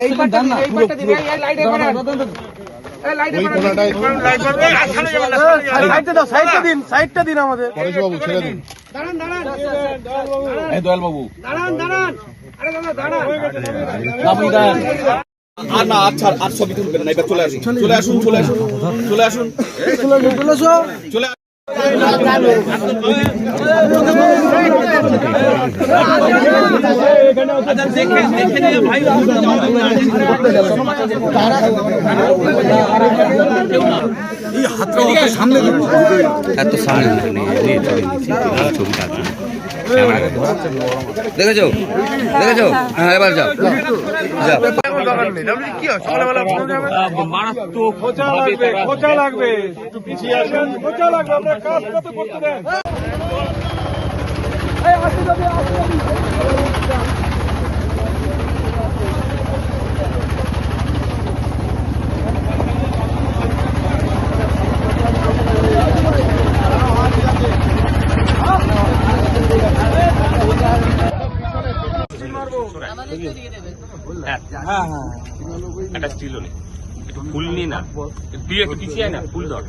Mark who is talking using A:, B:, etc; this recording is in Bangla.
A: এই পাটটা দিন এই পাটটা দিন। এই লাইটে করেন এই লাইটে করেন লাইট করবে আর যাবেন না সামনে যাবেন না।
B: সাইডটা দাও সাইডটা দিন সাইডটা দিন আমাদের।
C: পরেশবাবু ছেড়ে দিন।
A: দাঁড়ান দাঁড়ান।
C: এই দয়াল বাবু
A: দাঁড়ান দাঁড়ান। আরে দাদা দাঁড়ান।
C: আর না আচ্ছা আর ছবি তুলবেন না এবার চলে আসুন চলে আসুন চলে আসুন চলে আসুন। চলে আসুন
D: এত সামনে নেই ছবি নিচ্ছি এবার ছবিটা দেখেছ? দেখেছ? হ্যাঁ এবার যাও। যাও।
B: খোঁচা লাগবে লাগবে একটু পিছিয়ে আসেন খোঁচা লাগবে আপনার কাজ কত করতে দেন
E: একটা স্টিল একটু ফুল নি। না তুই একটু পিছিয়ে না ফুল ধর।